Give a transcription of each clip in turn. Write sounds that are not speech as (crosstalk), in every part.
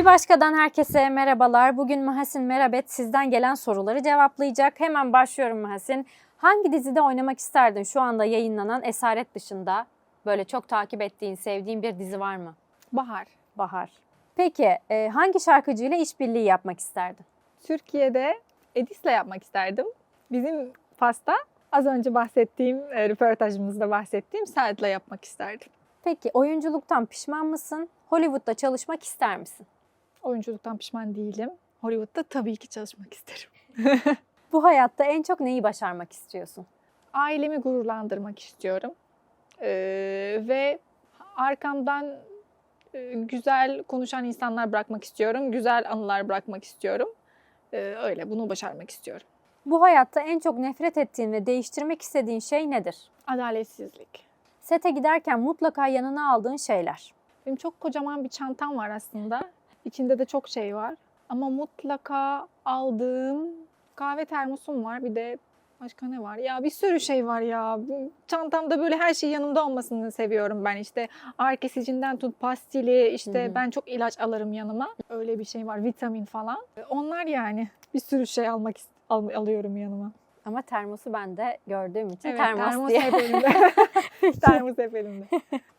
Bir başkadan herkese merhabalar. Bugün Mahasin Merabet sizden gelen soruları cevaplayacak. Hemen başlıyorum Mahasin. Hangi dizide oynamak isterdin şu anda yayınlanan Esaret dışında? Böyle çok takip ettiğin, sevdiğin bir dizi var mı? Bahar. Bahar. Peki e, hangi şarkıcıyla işbirliği yapmak isterdin? Türkiye'de Edis'le yapmak isterdim. Bizim Fas'ta az önce bahsettiğim, e, röportajımızda bahsettiğim Saad'la yapmak isterdim. Peki oyunculuktan pişman mısın? Hollywood'da çalışmak ister misin? Oyunculuktan pişman değilim. Hollywood'da tabii ki çalışmak isterim. (laughs) Bu hayatta en çok neyi başarmak istiyorsun? Ailemi gururlandırmak istiyorum. Ee, ve arkamdan e, güzel konuşan insanlar bırakmak istiyorum. Güzel anılar bırakmak istiyorum. Ee, öyle bunu başarmak istiyorum. Bu hayatta en çok nefret ettiğin ve değiştirmek istediğin şey nedir? Adaletsizlik. Sete giderken mutlaka yanına aldığın şeyler. Benim çok kocaman bir çantam var aslında. İçinde de çok şey var. Ama mutlaka aldığım kahve termosum var. Bir de başka ne var? Ya bir sürü şey var ya. Çantamda böyle her şey yanımda olmasını seviyorum ben. İşte ağrı kesicinden tut pastili, işte hı. ben çok ilaç alırım yanıma. Öyle bir şey var, vitamin falan. Onlar yani. Bir sürü şey almak al- alıyorum yanıma. Ama termosu ben de gördüğüm için Evet, termos, termos diye. hep elimde. (laughs) (laughs) termos hep elimde.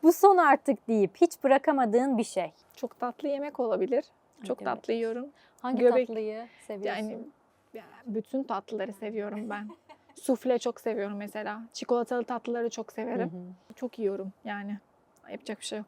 Bu son artık deyip hiç bırakamadığın bir şey. Çok tatlı yemek olabilir. Çok Evet. tatlı yiyorum. Hangi Göbek- tatlıyı seviyorsun? Yani ya, bütün tatlıları seviyorum ben. (laughs) Sufle çok seviyorum mesela. Çikolatalı tatlıları çok Hı severim. hı. Çok yiyorum yani. Yapacak bir şey yok.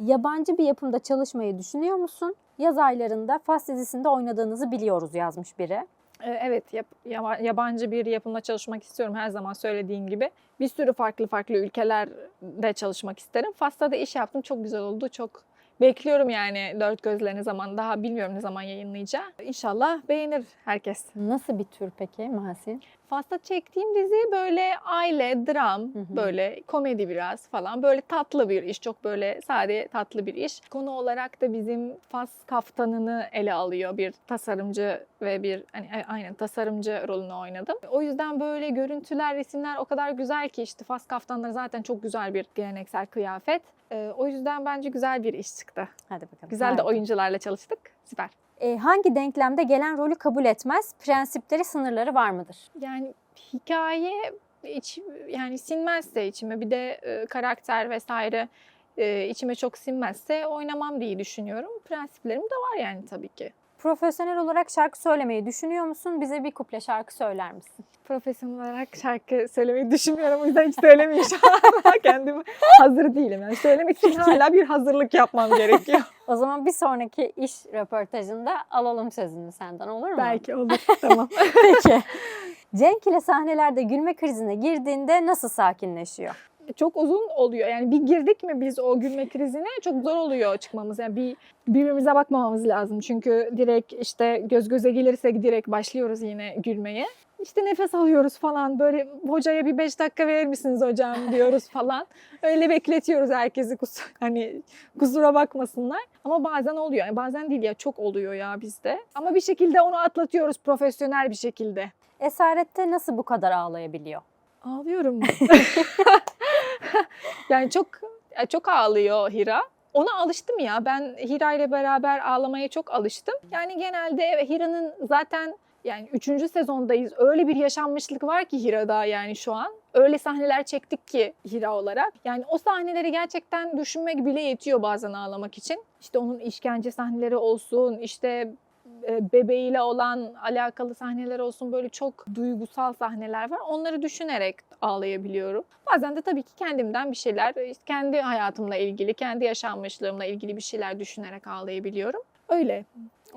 Yabancı bir yapımda çalışmayı düşünüyor musun? Yaz aylarında Fas dizisinde oynadığınızı biliyoruz yazmış biri. Ee, Evet, yap- yaba- yabancı bir yapımda çalışmak istiyorum her zaman söylediğim gibi. Bir sürü farklı farklı ülkelerde çalışmak isterim. Fas'ta da iş yaptım, çok güzel oldu. Çok bekliyorum yani dört gözle ne zaman, daha bilmiyorum ne zaman yayınlayacağı. İnşallah beğenir herkes. Nasıl bir tür peki Mahasin? Fas'ta çektiğim dizi böyle aile, dram, Hı hı. böyle komedi biraz falan. Böyle tatlı bir iş. Çok böyle sade tatlı bir iş. Konu olarak da bizim Fas kaftanını ele alıyor. Bir tasarımcı ve bir hani e, aynen tasarımcı rolünü oynadım. O yüzden böyle görüntüler, resimler o kadar güzel ki işte Fas kaftanları zaten çok güzel bir geleneksel kıyafet. Ee, o yüzden bence güzel bir iş çıktı. Hadi bakalım. Güzel de Harika. oyuncularla çalıştık. Süper. E, hangi denklemde gelen rolü kabul etmez? Prensipleri, sınırları var mıdır? Yani hikaye iç, yani sinmezse içime bir de e, karakter vesaire e, içime çok sinmezse oynamam diye düşünüyorum. Prensiplerim de var yani tabii ki. Profesyonel olarak şarkı söylemeyi düşünüyor musun? Bize bir kuple şarkı söyler misin? Profesyonel olarak şarkı söylemeyi düşünmüyorum. O yüzden hiç söylemeyeyim şu an. (laughs) Kendimi hazır değilim. Yani söylemek için hala bir hazırlık yapmam gerekiyor. (laughs) O zaman bir sonraki iş röportajında alalım sözünü senden olur mu? Belki olur. Tamam. (laughs) Peki. Cenk ile sahnelerde gülme krizine girdiğinde nasıl sakinleşiyor? Çok uzun oluyor. Yani bir girdik mi biz o gülme krizine çok zor oluyor çıkmamız. Yani bir birbirimize bakmamamız lazım. Çünkü direkt işte göz göze gelirsek direkt başlıyoruz yine gülmeye. İşte nefes alıyoruz falan böyle hocaya bir beş dakika verir misiniz hocam (laughs) diyoruz falan. Öyle bekletiyoruz herkesi kus hani kusura bakmasınlar. Ama bazen oluyor. Yani bazen değil ya çok oluyor ya bizde. Ama bir şekilde onu atlatıyoruz profesyonel bir şekilde. Esarette nasıl bu kadar ağlayabiliyor? Ağlıyorum. (laughs) (laughs) yani çok çok ağlıyor Hira. Ona alıştım ya. Ben Hira ile beraber ağlamaya çok alıştım. Yani genelde Hira'nın zaten yani 3. sezondayız. Öyle bir yaşanmışlık var ki Hira'da yani şu an. Öyle sahneler çektik ki Hira olarak. Yani o sahneleri gerçekten düşünmek bile yetiyor bazen ağlamak için. İşte onun işkence sahneleri olsun, işte e, bebeğiyle olan alakalı sahneler olsun böyle çok duygusal sahneler var. Onları düşünerek ağlayabiliyorum. Bazen de tabii ki kendimden bir şeyler, işte kendi hayatımla ilgili, kendi yaşanmışlığımla ilgili bir şeyler düşünerek ağlayabiliyorum. Öyle.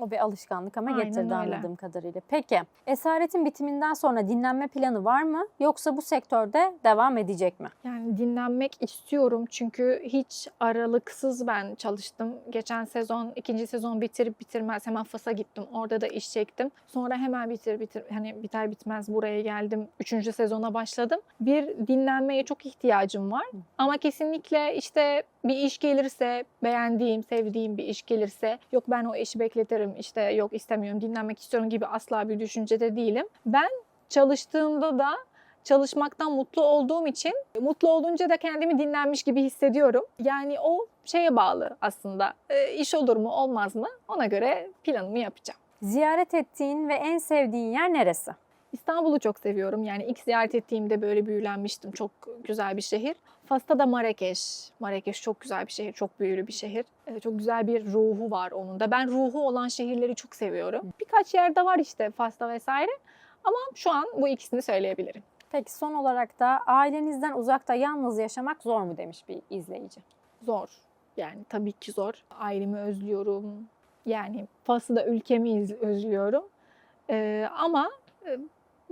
O bir alışkanlık ama Aynen getirdi öyle. anladığım kadarıyla. Peki, esaretin bitiminden sonra dinlenme planı var mı? Yoksa bu sektörde devam edecek mi? Yani dinlenmek istiyorum çünkü hiç aralıksız ben çalıştım. Geçen sezon, ikinci sezon bitirip bitirmez hemen Fas'a gittim. Orada da iş çektim. Sonra hemen bitir bitir hani biter bitmez buraya geldim. Üçüncü sezona başladım. Bir dinlenmeye çok ihtiyacım var. Ama kesinlikle işte bir iş gelirse, beğendiğim, sevdiğim bir iş gelirse yok ben o işi bekletirim işte yok istemiyorum dinlenmek istiyorum gibi asla bir düşüncede değilim. Ben çalıştığımda da çalışmaktan mutlu olduğum için mutlu olunca da kendimi dinlenmiş gibi hissediyorum. Yani o şeye bağlı aslında. E, iş olur mu olmaz mı ona göre planımı yapacağım. Ziyaret ettiğin ve en sevdiğin yer neresi? İstanbul'u çok seviyorum. Yani ilk ziyaret ettiğimde böyle büyülenmiştim. Çok güzel bir şehir. Fas'ta da Marrakeş. Marrakeş çok güzel bir şehir, çok büyülü bir şehir. Ee, Çok güzel bir ruhu var onun da. Ben ruhu olan şehirleri çok seviyorum. Birkaç yerde var işte Fas'ta vesaire. Ama şu an bu ikisini söyleyebilirim. Peki son olarak da ailenizden uzakta yalnız yaşamak zor mu demiş bir izleyici. Zor. Yani tabii ki zor. Ailemi özlüyorum. Yani Fas'ı da ülkemi özlüyorum. Ee, ama e,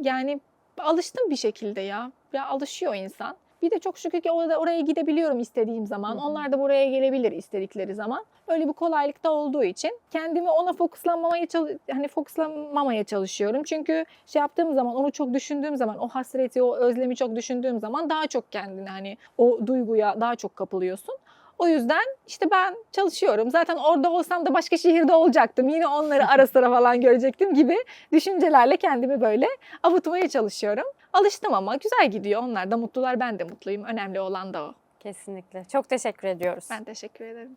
yani alıştım bir şekilde ya. Ya alışıyor insan. Bir de çok şükür ki orada oraya gidebiliyorum istediğim zaman. Hı hı. Onlar da buraya gelebilir istedikleri zaman. Öyle bir kolaylık da olduğu için kendimi ona fokuslanmamaya hani fokuslanmamaya çalışıyorum. Çünkü şey yaptığım zaman onu çok düşündüğüm zaman o hasreti, o özlemi çok düşündüğüm zaman daha çok kendini hani o duyguya daha çok kapılıyorsun. O yüzden işte ben çalışıyorum. Zaten orada olsam da başka şehirde olacaktım. Yine onları ara sıra falan görecektim gibi düşüncelerle kendimi böyle avutmaya çalışıyorum. Alıştım ama güzel gidiyor. Onlar da mutlular, ben de mutluyum. Önemli olan da o. Kesinlikle. Çok teşekkür ediyoruz. Ben teşekkür ederim.